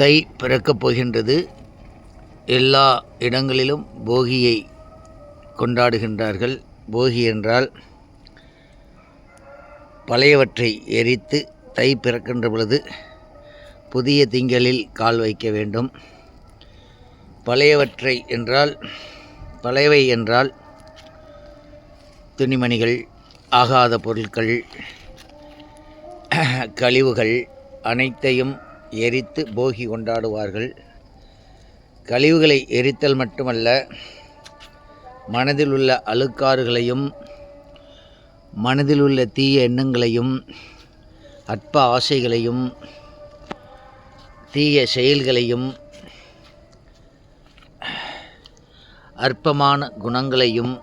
தை பிறக்கப் போகின்றது. எல்லா இடங்களிலும் போகியை கொண்டாடுகின்றார்கள். போகி என்றால் பழையவற்றை எரித்து தை பிறக்கின்ற பொழுது புதிய திங்களில் கால் வைக்க வேண்டும். பழையவற்றை என்றால் பழையவை என்றால் துணிமணிகள் ஆகாத பொருட்கள் கழிவுகள் அனைத்தையும் எரித்து போகி கொண்டாடுவார்கள். கழிவுகளை எரித்தல் மட்டுமல்ல மனதில் உள்ள அழுக்காறுகளையும் மனதில் உள்ள தீய எண்ணங்களையும் அற்ப ஆசைகளையும் தீய செயல்களையும் அற்பமான குணங்களையும்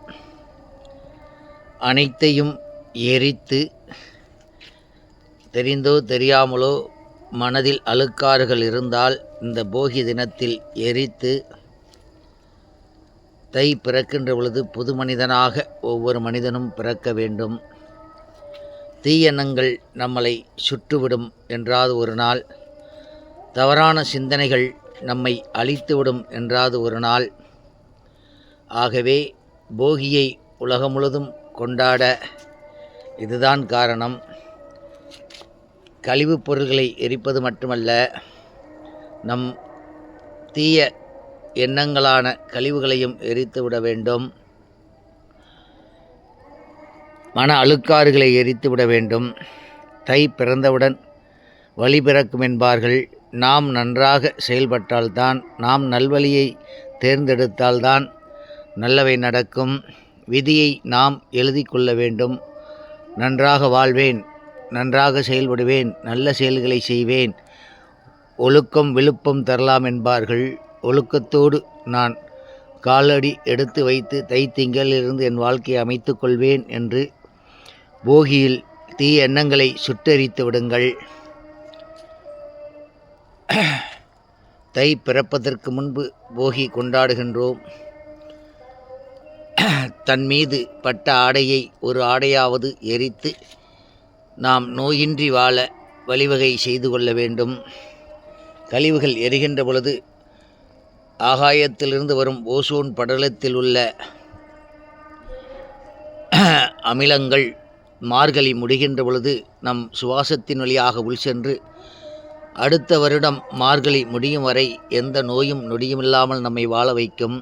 அனைத்தையும் எரித்து தெரிந்தோ தெரியாமலோ மனதில் அழுக்காறுகள் இருந்தால் இந்த போகி தினத்தில் எரித்து தை பிறக்கின்ற பொழுது புது மனிதனாக ஒவ்வொரு மனிதனும் பிறக்க வேண்டும். தீயெண்ணங்கள் நம்மளை சுட்டுவிடும் என்றாது ஒரு நாள். தவறான சிந்தனைகள் நம்மை அழித்துவிடும் என்றாது ஒரு நாள். ஆகவே போகியை உலகம் முழுதும் கொண்டாட இதுதான் காரணம். கழிவுப் பொருள்களை எரிப்பது மட்டுமல்ல நம் தீய எண்ணங்களான கழிவுகளையும் எரித்து விட வேண்டும். மன அழுக்காறுகளை எரித்து விட வேண்டும். தை பிறந்தவுடன் வழி பிறக்கும் என்பார்கள். நாம் நன்றாக செயல்பட்டால்தான் நாம் நல்வழியை தேர்ந்தெடுத்தால்தான் நல்லவை நடக்கும். விதியை நாம் எழுதி கொள்ள வேண்டும். நன்றாக வாழ்வேன். நன்றாக செயல்படுவேன் நல்ல செயல்களை செய்வேன். ஒழுக்கம் விழுப்பம் தரலாம் என்பார்கள். ஒழுக்கத்தோடு நான் காலடி எடுத்து வைத்து தைத்திங்களிலிருந்து என் வாழ்க்கையை அமைத்து கொள்வேன் என்று போகியில் தீய எண்ணங்களை சுட்டெரித்து விடுங்கள். தை பிறப்பதற்கு முன்பு போகி கொண்டாடுகின்றோம். தன் மீது பட்ட ஆடையை ஒரு ஆடையாவது எரித்து நாம் நோயின்றி வாழ வழிவகை செய்து கொள்ள வேண்டும். கழிவுகள் எரிகின்ற பொழுது ஆகாயத்திலிருந்து வரும் ஓசோன் படலத்தில் உள்ள அமிலங்கள் மார்கழி முடிகின்ற பொழுது நம் சுவாசத்தின் வழியாக உள் சென்று அடுத்த வருடம் மார்கழி முடியும் வரை எந்த நோயும் நொடியுமில்லாமல் நம்மை வாழ வைக்கும்.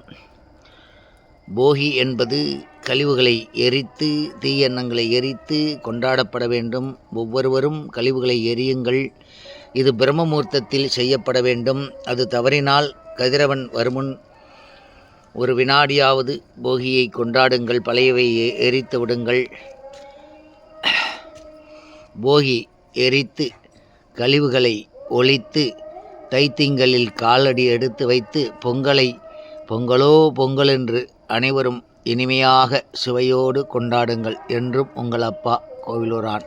போகி என்பது கழிவுகளை எரித்து தீயெண்ணங்களை எரித்து கொண்டாடப்பட வேண்டும். ஒவ்வொருவரும் கழிவுகளை எரியுங்கள். இது பிரம்மமூர்த்தத்தில் செய்யப்பட வேண்டும். அது தவறினால் கதிரவன் வருமுன் ஒரு வினாடியாவது போகியை கொண்டாடுங்கள். பழையவை எரித்து விடுங்கள். போகி எரித்து கழிவுகளை ஒழித்து தைத்திங்களில் காலடி எடுத்து வைத்து பொங்கலை பொங்கலோ பொங்கல் என்று அனைவரும் இனிமையாக சுவையோடு கொண்டாடுங்கள் என்றும் உங்கள் அப்பா கோவிலூரான்